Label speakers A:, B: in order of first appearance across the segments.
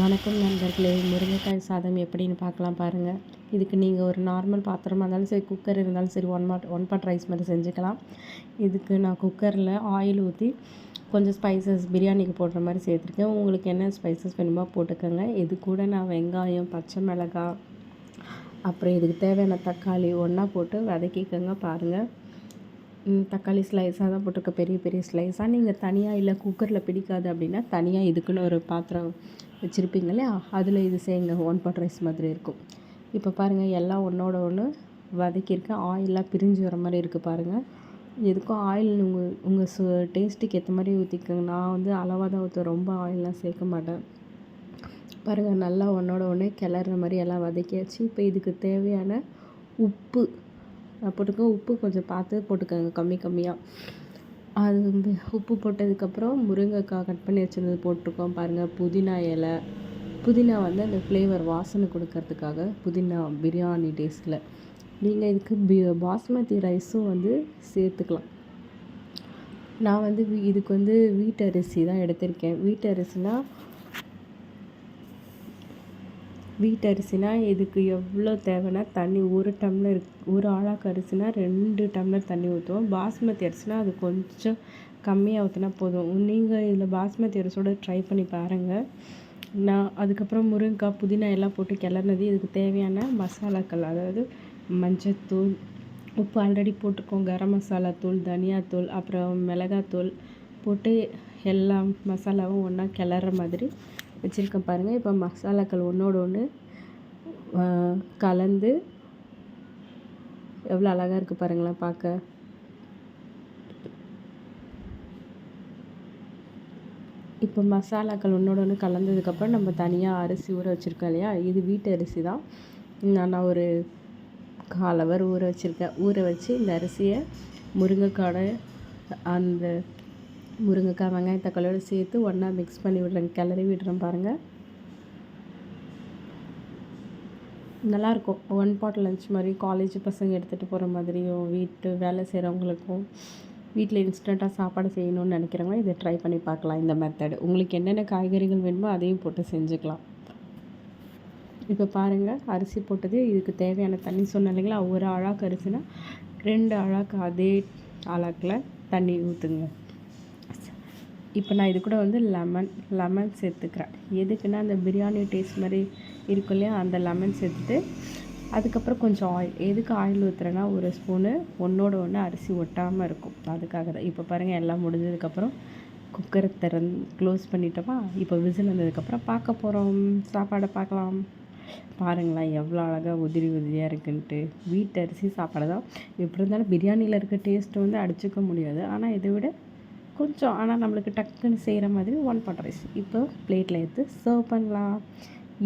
A: வணக்கம் நண்பர்களே முருங்கைக்காய் சாதம் எப்படின்னு பார்க்கலாம் பாருங்கள் இதுக்கு நீங்கள் ஒரு நார்மல் பாத்திரமாக இருந்தாலும் சரி குக்கர் இருந்தாலும் சரி ஒன் மாட் ஒன் பாட் ரைஸ் மாதிரி செஞ்சுக்கலாம். இதுக்கு நான் குக்கரில் ஆயில் ஊற்றி கொஞ்சம் ஸ்பைசஸ் பிரியாணிக்கு போடுற மாதிரி சேர்த்துருக்கேன். உங்களுக்கு என்ன ஸ்பைசஸ் வேணுமோ போட்டுக்கோங்க. இது கூட நான் வெங்காயம் பச்சை மிளகாய் அப்புறம் இதுக்கு தேவையான தக்காளி ஒன்றா போட்டு வதக்கிக்கோங்க பாருங்கள் தக்காளி ஸ்லைஸாக தான் போட்டிருக்க பெரிய பெரிய ஸ்லைஸாக நீங்கள் தனியாக இல்லை குக்கரில் பிடிக்காது அப்படின்னா தனியாக இதுக்குன்னு ஒரு பாத்திரம் வச்சுருப்பீங்களே அதில் இது செய்யுங்க ஒன் பாட் ரைஸ் மாதிரி இருக்கும். இப்போ பாருங்கள் எல்லாம் ஒன்றோட ஒன்று வதக்கியிருக்கேன் ஆயிலெலாம் பிரிஞ்சு வர மாதிரி இருக்குது பாருங்கள் எதுக்கும் ஆயில் உங்கள் உங்கள் சு டேஸ்ட்டுக்கு ஏற்ற மாதிரி ஊற்றிக்கோங்க நான் வந்து அளவாக தான் ஊற்றுவேன் ரொம்ப ஆயிலெலாம் சேர்க்க மாட்டேன். பாருங்கள் நல்லா ஒன்றோட ஒன்று கிளறுற மாதிரி எல்லாம் வதக்கியாச்சு. இப்போ இதுக்கு தேவையான உப்பு போட்டுக்கோ. உப்பு கொஞ்சம் பார்த்து போட்டுக்கோங்க. கம்மி கம்மியாக அது வந்து உப்பு போட்டதுக்கப்புறம் முருங்கைக்காய் கட் பண்ணி வச்சுருந்தது போட்டிருக்கோம். பாருங்கள் புதினா இலை. புதினா வந்து அந்த ஃப்ளேவர் வாசனை கொடுக்கறதுக்காக புதினா பிரியாணி டேஸ்ட்டில் நீங்கள் இதுக்கு பி பாஸ்மதி ரைஸும் வந்து சேர்த்துக்கலாம். நான் வந்து இதுக்கு வந்து வீட்டரிசி தான் எடுத்திருக்கேன். வீட்டரிசினா வீட்டு அரிசினா இதுக்கு எவ்வளோ தேவைன்னா தண்ணி? ஒரு டம்ளர் ஒரு ஆழாக்கு அரிசினா ரெண்டு டம்ளர் தண்ணி ஊற்றுவோம் பாஸ்மதி அரிசினா அது கொஞ்சம் கம்மியாக ஊற்றினா போதும். நீங்கள் இதில் பாஸ்மதி அரிசியோட ட்ரை பண்ணி பாருங்கள் நான் அதுக்கப்புறம் முருங்கைக்காய் புதினா எல்லாம் போட்டு கிளறினது இதுக்கு தேவையான மசாலாக்கள். அதாவது மஞ்சத்தூள் உப்பு ஆல்ரெடி போட்டிருக்கோம் கரம் மசாலா தூள் தனியாத்தூள் அப்புறம் மிளகாத்தூள் போட்டு எல்லா மசாலாவும் ஒன்றா கிளற மாதிரி வச்சுருக்கேன் பாருங்கள் இப்போ மசாலாக்கள் ஒன்றோட ஒன்று கலந்து எவ்வளோ அழகாக இருக்குது பாருங்களேன் பார்க்க இப்போ மசாலாக்கள் ஒன்றோட ஒன்று கலந்ததுக்கப்புறம் நம்ம தனியாக அரிசி ஊற வச்சுருக்கோம் இல்லையா? இது வீட்டு அரிசி தான். நான் ஒரு கால் ஊற வச்சுருக்கேன். ஊற வச்சு இந்த அரிசியை முருங்கைக்காடை அந்த முருங்கைக்காய் வெங்காயம் தக்காளியோடு சேர்த்து ஒன்றா மிக்ஸ் பண்ணி விடுறேன். கிளறி விடுறேன் பாருங்கள் நல்லாயிருக்கும். ஒன் பாட் லஞ்ச் மாதிரி காலேஜ் பசங்க எடுத்துகிட்டு போகிற மாதிரியும் வீட்டு வேலை செய்கிறவங்களுக்கும் வீட்டில் இன்ஸ்டண்ட்டாக சாப்பாடு செய்யணும்னு நினைக்கிறவங்க இதை ட்ரை பண்ணி பார்க்கலாம். இந்த மெத்தடு உங்களுக்கு என்னென்ன காய்கறிகள் வேணுமோ அதையும் போட்டு செஞ்சுக்கலாம். இப்போ பாருங்கள் அரிசி போட்டது இதுக்கு தேவையான தண்ணி சொன்ன இல்லைங்களா? ஒரு அழாக்கு அரிசினா ரெண்டு அழாக்கு அதே அழாக்கில் தண்ணி ஊற்றுங்க இப்போ நான் இது கூட வந்து லெமன் லெமன் சேர்த்துக்கிறேன். எதுக்குன்னா அந்த பிரியாணி டேஸ்ட் மாதிரி இருக்கும் இல்லையா? அந்த லெமன் சேர்த்துட்டு அதுக்கப்புறம் கொஞ்சம் ஆயில் எதுக்கு ஆயில் ஊற்றுறேன்னா ஒரு ஸ்பூனு ஒன்றோட ஒன்று அரிசி ஒட்டாமல் இருக்கும். அதுக்காக தான். இப்போ பாருங்கள் எல்லாம் முடிஞ்சதுக்கப்புறம் குக்கரை திறந் க்ளோஸ் பண்ணிட்டோமா? இப்போ விசில் வந்ததுக்கப்புறம் பார்க்க போகிறோம் சாப்பாடை பார்க்கலாம். பாருங்களேன் எவ்வளோ அழகாக உதிரி உதிரியாக இருக்குன்ட்டு. வீட்டு அரிசி சாப்பாடு தான். எப்படி இருந்தாலும் பிரியாணியில் இருக்க டேஸ்ட்டு வந்து அடிச்சுக்க முடியாது. ஆனால் இதை விட கொஞ்சம் ஆனால் நம்மளுக்கு டக்குன்னு செய்கிற மாதிரி ஒன் பாட் ரைஸ் இப்போ பிளேட்டில் எடுத்து சர்வ் பண்ணலாம்.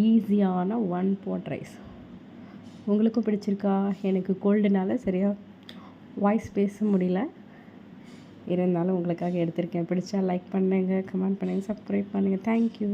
A: ஈஸியான ஒன் பாட் ரைஸ் உங்களுக்கும் பிடிச்சிருக்கா? எனக்கு கோல்டுனால சரியாக வாய்ஸ் பேச முடியல. இருந்தாலும் உங்களுக்காக எடுத்திருக்கேன். பிடிச்சா லைக் பண்ணுங்கள் கமெண்ட் பண்ணுங்கள் சப்ஸ்கிரைப் பண்ணுங்கள் தேங்க்யூ